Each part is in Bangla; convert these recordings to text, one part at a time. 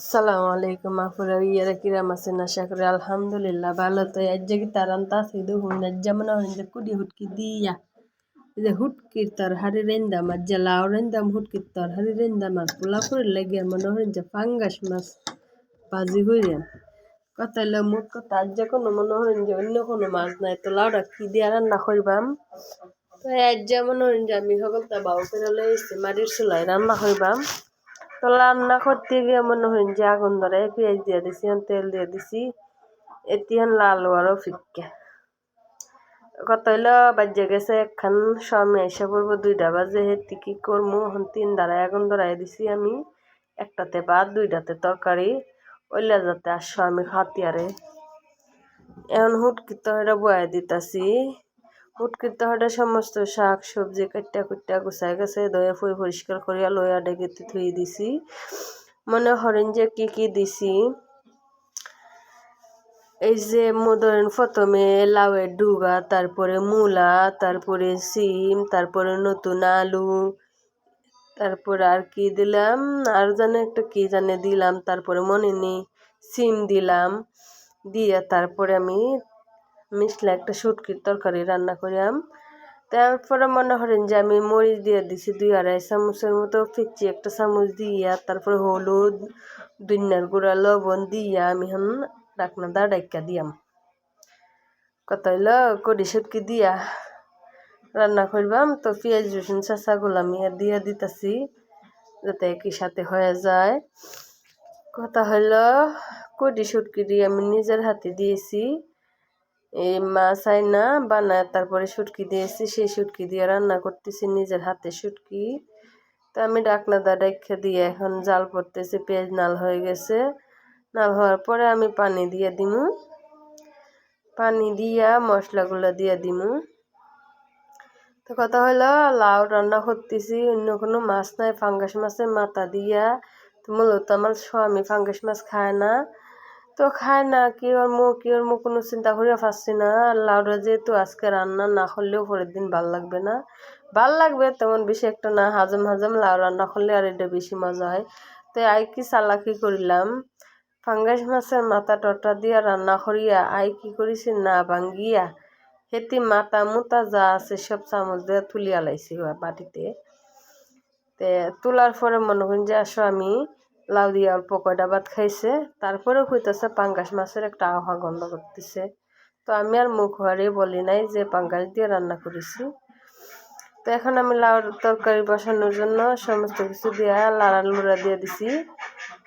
আসসালামু আলাইকুম ইয়ারা কিরাম আছেন? আশা করি আলহামদুলিল্লাহ ভালো। তো যে কি তার আন্তা আছে দেখুন যেমন যে কুড়ি হুটকি দিয়া। যে হুটকির তর হারি রেন্দা মাছ যে লাউ রেন্দা হুটকির তর হারি রেন্দা মাছ পোলা করে লেগে মনে হয় যে ফাঙ্গাস মাছ ভাজি হইলেন কথা এলো মোট কথা, আজ যে কোনো মনে হয় যে অন্য কোনো মাছ নাই, তো লাউটা কি দিয়া রান্না করবাম? তো আজ যেমন হয় যে আমি সকল তা বাউ করে লইছি মাটির চুলাই রান্না করবাম। তো রান্না করতে গিয়ে মনে হয় যে আগুন ধরে, পেঁয়াজ দিয়ে দিছি তেল দিয়ে দিছি। এতিয়ান লাল আরও ফিক্কে কত হইল, বাজে গেছে একখান স্বামী এসে পড়ব, দুইটা বাজে, হেতি কি করব তিন দাঁড়ায় আগুন ধরাই দিছি আমি। একটাতে ভাত, দুইটাতে তরকারি। ওইলা যাতে আসো আমি খাতিয়ারে এখন হুটকি তো এটা বয়া দিতাছি। হুটকির তো এটা সমস্ত শাক সবজি কাটটা কুটটা গুছাই গেছে, ধুয়ে ফুই পরিষ্কার করিয়া লইয়া ডেগেতে ধুই দিছি। মনে হরেন যে কি কি দিছি। এই যে ধরেন প্রথমে লাউয়ের ডুগা, তারপরে মূলা, তারপরে সিম, তারপরে নতুন আলু, তারপর আর কি দিলাম, আর জানে একটা কি জানে দিলাম, তারপরে মনে নেই, সিম দিলাম, দিয়ে তারপরে আমি মিশলে একটা শুটকির তরকারি রান্না করিলাম তারপরে মনে করেন যে আমি মরিচ দিয়ে দিছি দুই আড়াই চামচের মতো ফিকছি একটা চামচ দিয়া, তারপরে হলুদ দুনিয়ার গুঁড়া, লবণ দিয়া আমি হন ডাকনা দা ডাইকা দিয়াম। কত হইল? কড়ি শুটকি দিয়া রান্না করবাম। তো পেঁয়াজ, রসুন চাষাগুলো আমি দিয়া দিতেছি, যাতে একই সাথে হয়ে যায়। কথা হইল, কড়ি শুটকি দিয়ে আমি নিজের হাতে দিয়েছি। এই মাছ না বানায় তারপরে শুটকি দিয়েছি, সেই শুটকি দিয়ে রান্না করতেছি, নিজের হাতে শুটকি। তো আমি ডাকনা ডাইখা দিয়ে এখন জাল পড়তেছি, পেঁয়াজ নাল হয়ে গেছে। নাল হওয়ার পরে আমি পানি দিয়ে দিমু। পানি দিয়া মশলাগুলো দিয়ে দিমু। তো কথা হলো লাউ রান্না করতেছি, অন্য কোনো মাছ নাই, ফাঙ্গাস মাছের মাথা দিয়া। তো মূলত আমার স্বামী ফাঙ্গাস মাছ খায় না। তো খায় না, কি ওর মুখ, কি ওর মুখ কোনো চিন্তা করিয়া পাচ্ছি না। লাউটা যেহেতু আজকে রান্না না করলেও পরের দিন ভালো লাগবে না। ভালো লাগবে, তেমন বেশি একটা না, হাজম হাজম লাউ রান্না করলে আর এটা বেশি মজা হয়। তো আই কি চালাকি করিলাম? ফাঙ্গাস মাছের মাথা টটা দিয়া রান্না করিয়া আই কি করিছি না ভাঙ্গিয়া? হেতি মাথা মুতা যা আছে সব চামচ দিয়ে তুলিয়া লাইছি বাটিতে। তে, তোলার পরে মনে করেন যে আসো আমি লাউ দিয়ে অল্প কয়টা ভাত খাইছে। তারপরে হইতেছে পাঙ্গাস মাছের একটা আহা গন্ধ করতেছে। তো আমি আর মুখ হারিয়ে বলি নাই যে পাঙ্গাস দিয়ে রান্না করেছি। তো এখন আমি লাউ তরকারি বসানোর জন্য সমস্ত কিছু দিয়ে লাড়া লুড়া দিয়ে দিছি।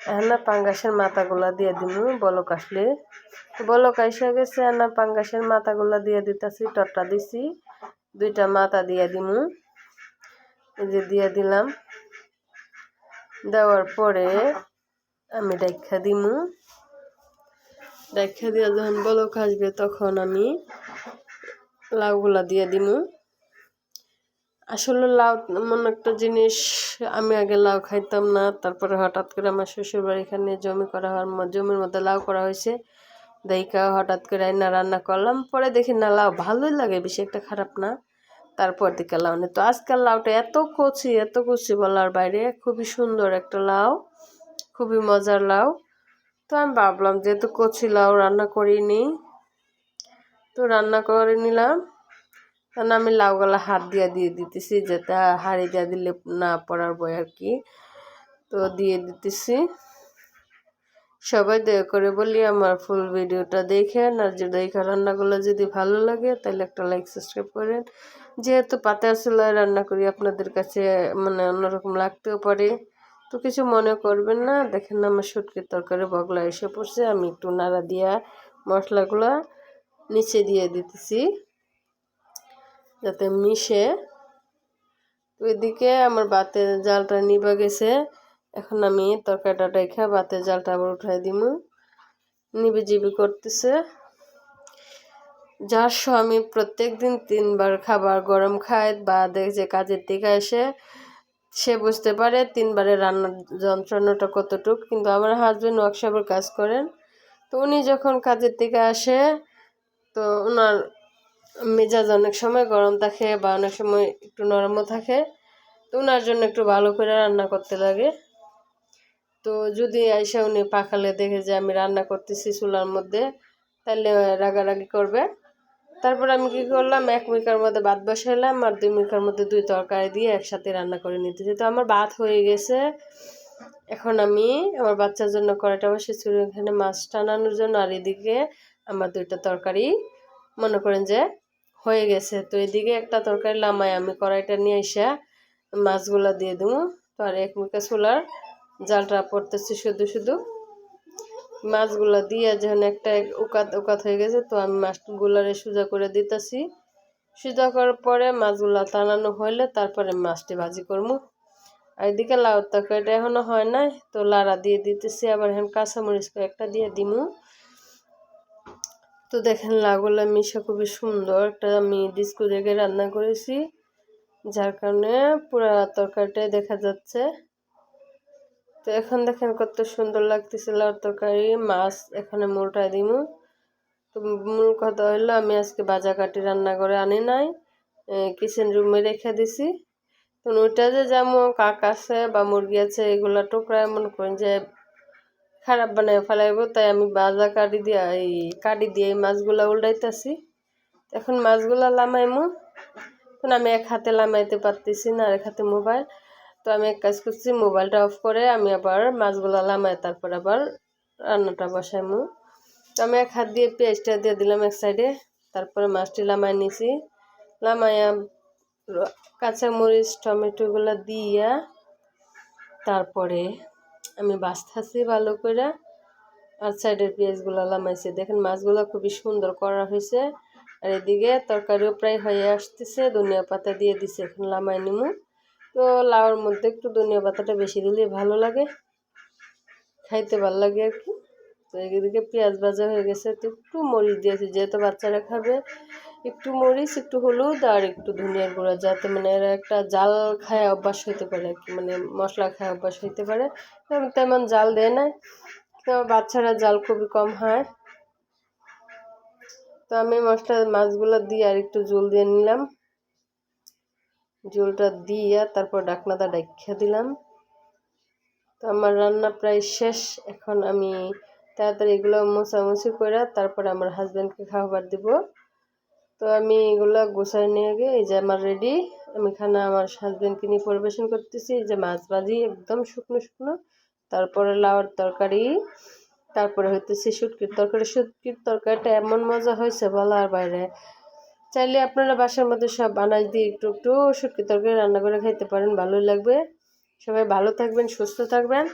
এখন পাঙ্গাসের মাথাগুলা দিয়ে দিমু, বলক আসলে। বলক আইসা গেছে, না পাঙ্গাসের মাথাগুলা দিয়ে দিতেছি, টটটা দিছি। দুইটা মাথা দিয়ে দিমু। এই যে দিয়ে দিলাম। দেওয়ার পরে আমি ডাইখা দিমু। ডাইখা দিয়ে যখন বলক আসবে তখন আমি লাউগুলা দিয়ে দিমু। আসলে লাউ এমন একটা জিনিস, আমি আগে লাউ খাইতাম না, তারপরে হঠাৎ করে আমার শ্বশুর বাড়ি এখানে জমি করা হওয়ার জমির মধ্যে লাউ করা হয়েছে। দেখা হঠাৎ করে আইনা রান্না করলাম, পরে দেখি না, লাউ ভালোই লাগে, বেশি একটা খারাপ না। তারপর দিকে লাউ নেই। তো আজকাল লাউটা এত কচি এত কচি বলার বাইরে খুবই সুন্দর একটা লাউ, খুবই মজার লাউ। তো আমি ভাবলাম যেহেতু কচি লাউ রান্না করিনি, তো রান্না করে নিলাম। কারণ আমি লাউগুলা হাত দিয়ে দিয়ে দিতেছি যাতে হাড়ি দিয়ে দিলে না পড়ার বই আর কি। তো দিয়ে দিতেছি। সবাই দয়া করে বলি আমার ফুল ভিডিওটা দেখেন, আর যে দেখা রান্নাগুলো যদি ভালো লাগে তাহলে একটা লাইক সাবস্ক্রাইব করেন। যেহেতু পাতা চুলায় রান্না করি আপনাদের কাছে মানে অন্যরকম লাগতেও পারে। তো কিছু মনে করবেন না। দেখেন আমার সুটকির তরকারি বগলা এসে পড়ছে। আমি একটু নাড়া দিয়া মশলাগুলো নিচে দিয়ে দিতেছি, যাতে মিশে। ওইদিকে আমার বাতের জালটা নিবা গেছে। এখন আমি তরকারিটা রেখে বাতের জালটা আবার উঠাই দিব নিবি জিবি করতেছে। যার স্বামী প্রত্যেক দিন তিনবার খাবার গরম খায় বা দেখছে কাজের দিকে এসে সে বুঝতে পারে তিনবারে রান্নার যন্ত্রণাটা কতটুক। কিন্তু আমার হাজব্যান্ড ওয়ার্কশপের কাজ করেন। তো উনি যখন কাজের থেকে আসে, তো ওনার মেজাজ অনেক সময় গরম থাকে বা অনেক সময় একটু নরমও থাকে। তো ওনার জন্য একটু ভালো করে রান্না করতে লাগে। তো যদি আইসা উনি পাখালে দেখে যে আমি রান্না করতেছি চুলার মধ্যে তাহলে রাগারাগি করবে। তারপর আমি কি করলাম, এক মিকার মধ্যে ভাত বসাইলাম আর দুই মিকার মধ্যে দুই তরকারি দিয়ে একসাথে রান্না করে নিতেছি তো আমার ভাত হয়ে গেছে, এখন আমি আমার বাচ্চার জন্য কড়াইটা বসেছি এখানে মাছ টানানোর জন্য আর এদিকে আমার দুইটা তরকারি, মনে করেন যে হয়ে গেছে। তো এদিকে একটা তরকারি লামাই আমি কড়াইটা নিয়ে এসে মাছগুলা দিয়ে দেবো। তো আর এক মুখে চুলার জালটা পড়তেছি শুধু শুধু। মাছগুলা দিয়ে যখন একটা উকাত উকাত হয়ে গেছে, তো আমি মাছগুলারে সোজা করে দিতেছি। সোজা করার পরে মাছগুলা টানানো হইলে তারপরে মাছটি ভাজি করব আর এদিকে লাউ তরকারিটা এখনও হয় নাই, তো লাড়া দিয়ে দিতেছি। আবার এখন কাঁচামরিচ একটা দিয়ে দিমু। তো দেখেন, লাউগুলা মিশা খুবই সুন্দর। একটা আমি ডিস্কো রেখে রান্না করেছি, যার কারণে পুরা তরকারিটাই দেখা যাচ্ছে। তো এখন দেখেন কত সুন্দর লাগতেছে লাউ তরকারি, মাছ এখানে মোলটায় দিমু। তো মূল কথা হইল, আমি আজকে বাজা কাটি রান্না করে আনি নাই কিচেন রুমে রেখে দিছি। তো ওইটা যে যেমন কাক আছে বা মুরগি আছে, এগুলা টুকরা এমন করেন যে খারাপ বানায় ফেলাইব, তাই আমি বাজা কাটি দিয়ে, এই কাটি দিয়ে মাছগুলা উল্টাইতেছি। এখন মাছগুলা লামাইমু। এখন আমি এক হাতে লামাইতে পারতেছি না, আর এক হাতে মোবাইল। তো আমি এক কাজ করছি, মোবাইলটা অফ করে আমি আবার মাছগুলা লামাই তারপর আবার রান্নাটা বসাইমু। তো আমি এক হাত দিয়ে পেঁয়াজটা দিয়ে দিলাম এক সাইডে তারপরে মাছটি লামাই নিছি। লামাইয়া কাঁচামরিচ টমেটোগুলো দিয়া তারপরে আমি বাছতেছি ভালো করে আর সাইডের পেঁয়াজগুলো লামাইছি দেখেন মাছগুলো খুবই সুন্দর করা হয়েছে আর এদিকে তরকারিও প্রায় হয়ে আসতেছে, ধনিয়া পাতা দিয়ে দিছে, এখন লামাই নিমু। তো লাউর মধ্যে একটু ধনিয়া পাতাটা বেশি দিলে ভালো লাগে। খাইতে ভালো লাগে আর কি। তো এদিকে পেঁয়াজ ভাজা হয়ে গেছে, তো একটু মরিচ দিয়েছি। যেহেতু বাচ্চারা খাবে, একটু মরিচ, একটু হলুদ আর একটু ধনিয়ার গুঁড়া, যাতে মানে এরা একটা জাল খায় অভ্যাস হইতে পারে আর কি। মানে মশলা খায় অভ্যাস হইতে পারে। তেমন জাল দেয় না। তো বাচ্চারা জাল খুবই কম হয় তো আমি মশলা মাছগুলো দিয়ে আর একটু জল দিয়ে নিলাম। জলটা দিয়ে তারপর ডাকনাটা ডাইখা দিলাম। তো আমার রান্না প্রায় শেষ। এখন আমি তাড়াতাড়ি এগুলো মোছামুছি করে তারপরে আমার হাজব্যান্ডকে খাবার দিব। তো আমি এগুলো গোছায় নিয়ে গিয়ে এই যে আমার রেডি আমি খানা আমার হাজব্যান্ডকে নিয়ে পরিবেশন করতেছি। এই যে মাছ ভাজি একদম শুকনো শুকনো। তারপরে লাউর তরকারি। তারপরে হইতেছে শুটকির তরকারি। শুটকির তরকারিটা এমন মজা হয়েছে বলার বাইরে। চাইলে আপনারা বাসার মধ্যে সব আনাজ দিয়ে একটু একটু শুটকির তরকারি রান্না করে খাইতে পারেন, ভালোই লাগবে। সবাই ভালো থাকবেন, সুস্থ থাকবেন।